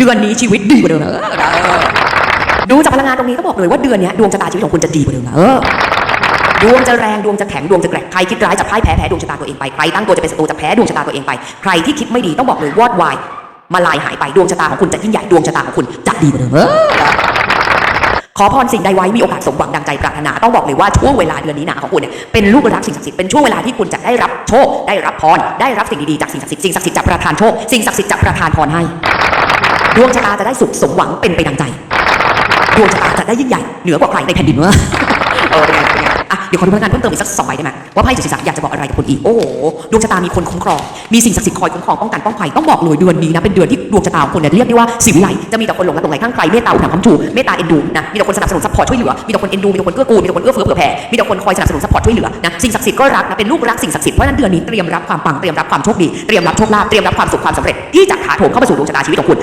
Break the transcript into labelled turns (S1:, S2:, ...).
S1: เดือนนี้ชีวิตดีกว่าเดิมนะเออดูจากพลังงานตรงนี้ก็บอกเลยว่าเดือนเนี้ยดวงชะตาชีวิตของคุณจะดีกว่าเดิมนะเออดวงจะแรงดวงจะแข็งดวงจะแกร่งใครคิดร้ายจะพ่ายแพ้แพ้ดวงชะตาตัวเองไปใครตั้งตัวจะเป็นศัตรูจะแพ้ดวงชะตาตัวเองไปใครที่คิดไม่ดีต้องบอกเลยวอดวายมาลายหายไปดวงชะตาของคุณจะยิ่งใหญ่ดวงชะตาของคุณจะดีกว่าเดิมเออขอพรสิ่งใดไว้มีโอกาสสมหวังดังใจปรารถนาต้องบอกเลยว่าช่วงเวลาเดือนนี้หนาของคุณเนี่ยเป็นลูกรักสิ่งศักดิ์สิทธิ์เป็นช่วงเวลาที่คุณจะได้รับโชคได้รับพรได้รับสิ่งดีๆจากสิ่งศักดิ์สิทธิ์สิ่งศักดิ์สิทธิ์จะประทานโชคสิ่งศักดิ์สิทธิ์จะประทานพรให้ ดวงชะตาจะได้สุขสมหวังเป็นไปดังใจ ดวงชะตาจะได้ยิ่งใหญ่เหนือกว่าใครในแผ่นดินเวะเออเป็นไงเป็นไงอะเดี๋ยวขอดูพลังงานเพิ่มเติมอีกสักสองใบได้ไหมว่าไพ่จุดศีรษะอยากจะบอกอะไรกับคุณอีกโอ้โหดวงชะตามีคนคุ้มครองมีสิ่งศักดิ์สิทธิ์คอยคุ้มครองป้องกันป้องภัยต้องบอกเลยเดือนนี้นะเป็นเดือนที่ดวงชะตาของคุณเนี่ยเรียกได้ว่าสิวิไลจะมีแต่คนหลงรักหลงไหลข้างใครเมตตาอุปถัมภ์คำชูเมตตาเอ็นดูนะมีแต่คนสนับสนุนซัพพอร์ตช่วยเหลือมีแต่คนเอ็นดูมีแต่คนเกื้อกูลมีแต่คนเอื้อเฟื้อเผื่อแผ่มีแต่คนคอยสนับสนุนซัพพอร์ตช่วยเหลือนะสิ่งศักดิ์สิทธิ์ก็รักนะเป็นลูกรักสิ่งศักดิ์สิทธิ์เพราะนั้นเดือนนี้เตรียมรับความปังเตรียมรับความโชคดีเตรียมรับโชคลาภเตรียมรับความสุขความสำเร็จที่จะถาโถมเข้ามาสู่ดวงชะตาชีวิตของคุณ